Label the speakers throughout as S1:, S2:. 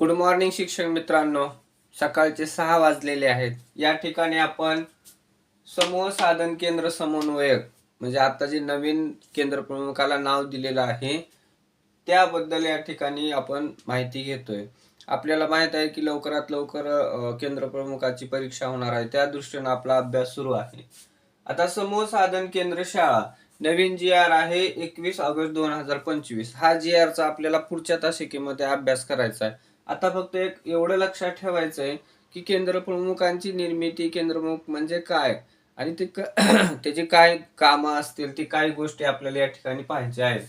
S1: Good morning शिक्षक मित्रांनो. सकाळचे सहा वाजलेले आहेत. या ठिकाणी आपण समूह साधन केंद्र समन्वयक म्हणजे आता जे नवीन केंद्र प्रमुखाला नाव दिलेलं आहे त्याबद्दल या ठिकाणी आपण माहिती घेतोय. आपल्याला माहीत आहे की लवकरात लवकर केंद्र प्रमुखाची परीक्षा होणार आहे. त्या दृष्टीने आपला अभ्यास सुरू आहे. आता समूह साधन केंद्र शाळा नवीन जी आर आहे एकवीस ऑगस्ट दोन हजार पंचवीस. हा जी आरचा आपल्याला पुढच्या तासिकेमध्ये अभ्यास करायचा आहे. आता फक्त एक एवढं लक्षात ठेवायचं आहे की केंद्र प्रमुखांची निर्मिती केंद्रप्रमुख म्हणजे काय? आणि ते त्याची काय कामं असतील ती काय गोष्टी आपल्याला या ठिकाणी पाहायच्या आहेत?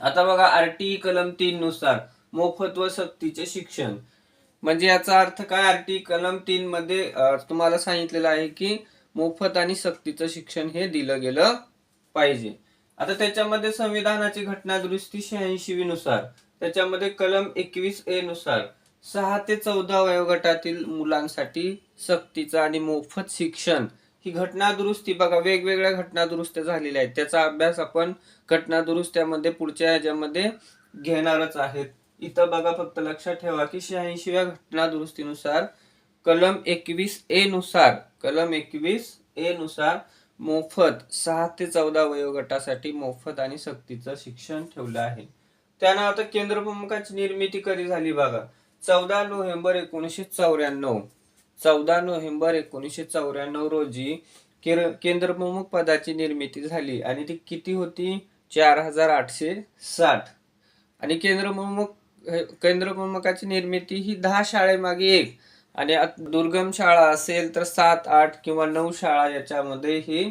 S1: आता बघा आरटीई कलम तीन नुसार मोफत व सक्तीचे शिक्षण. म्हणजे याचा अर्थ काय? आरटीई कलम तीन मध्ये तुम्हाला सांगितलेलं आहे की मोफत आणि सक्तीचं शिक्षण हे दिलं गेलं पाहिजे. आता त्याच्यामध्ये संविधानाची घटना दुरुस्ती शहाऐंशी नुसार. त्याच्यामध्ये कलम एकवीस ए नुसार सहा ते चौदा वयोगटातील मुलांसाठी सक्तीचं आणि मोफत शिक्षण ही घटना दुरुस्ती बघा वेगवेगळ्या घटना दुरुस्त्या झालेल्या आहेत. त्याचा अभ्यास आपण घटना दुरुस्त्यामध्ये पुढच्या याच्यामध्ये घेणारच आहेत. इथं बघा फक्त लक्षात ठेवा की शहाऐंशीव्या घटना दुरुस्तीनुसार कलम एकवीस ए नुसार कलम एकवीस ए नुसार मोफत सहा ते चौदा वयोगटासाठी मोफत आणि सक्तीचं शिक्षण ठेवलं आहे. त्यानं आता केंद्र प्रमुखाची निर्मिती कधी झाली बघा? चौदा नोव्हेंबर एकोणीसशे चौऱ्याण्णव. चौदा नोव्हेंबर एकोणीसशे चौऱ्याण्णव रोजी केर- केंद्र प्रमुख पदाची निर्मिती झाली आणि ती किती होती? चार हजार आठशे साठ. आणि केंद्र प्रमुख केंद्र प्रमुखाची निर्मिती ही दहा शाळेमागे एक. आणि दुर्गम शाळा असेल तर सात आठ किंवा नऊ शाळा याच्यामध्ये ही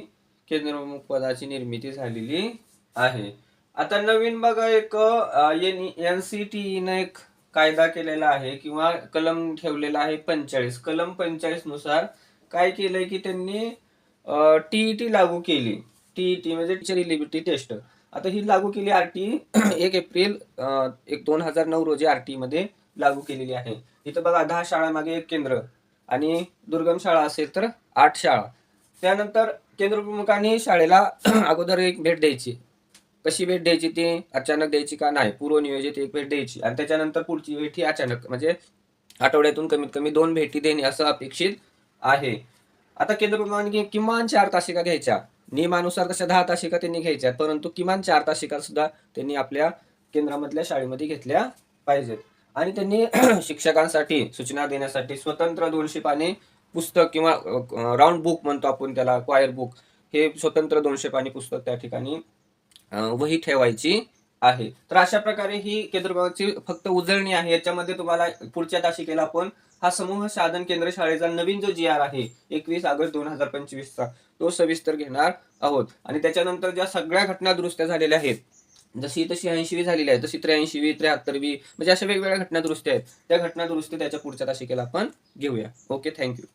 S1: केंद्र प्रमुख पदाची निर्मिती झालेली आहे. आता नवीन बघा एक एन सी टी एक कायदा केलेला आहे किंवा कलम ठेवलेला आहे पंचेचाळीस. कलम पंचेचाळीसनुसार काय केलंय की त्यांनी टीईटी लागू केली. टीईटी म्हणजे टीचर इलिबिलिटी टेस्ट आता ही लागू केली आरटी एक एप्रिल एक दोन हजार नऊ रोजी आरटी मध्ये लागू केलेली आहे. इथं बघा दहा शाळामागे एक केंद्र आणि दुर्गम शाळा असेल तर आठ शाळा. त्यानंतर केंद्र प्रमुखांनी शाळेला अगोदर एक भेट द्यायची. कशी भेट द्यायची ती? अचानक द्यायची का नाही? पूर्वनियोजित एक भेट द्यायची. आणि त्याच्यानंतर पुढची भेट ही अचानक म्हणजे आठवड्यातून कमीत कमी दोन भेटी देणे असं अपेक्षित आहे. आता केंद्र प्रमुखांनी किमान चार तासिका घ्यायच्या. नियमानुसार तशा दहा तासिका त्यांनी घ्यायच्या परंतु किमान चार तासिका सुद्धा त्यांनी आपल्या केंद्रामधल्या शाळेमध्ये घेतल्या पाहिजेत. आणि त्यांनी शिक्षकांसाठी सूचना देण्यासाठी स्वतंत्र दोनशे पाने पुस्तक किंवा राऊंड बुक म्हणतो आपण त्याला क्वायर बुक हे स्वतंत्र दोनशे पाने पुस्तक त्या ठिकाणी वही ठेवायची आहे. तर अशा प्रकारे ही केंद्र फक्त उजळणी आहे. याच्यामध्ये तुम्हाला पुढच्या तासिकेला आपण हा समूह साधन केंद्र शाळेचा नवीन जो जी आर आहे एकवीस ऑगस्ट दोन हजार पंचवीसचा तो सविस्तर घेणार आहोत. आणि त्याच्यानंतर ज्या सगळ्या घटना दुरुस्त्या झालेल्या आहेत जशी तशी ऐंशीवी झालेली आहे तशी त्र्याऐंशीवी त्र्याहत्तरवी म्हणजे अशा वेगवेगळ्या घटना दुरुस्त्या आहेत. त्या घटना दुरुस्ती त्याच्या पुढच्या तासिकेला आपण घेऊया. Okay thank you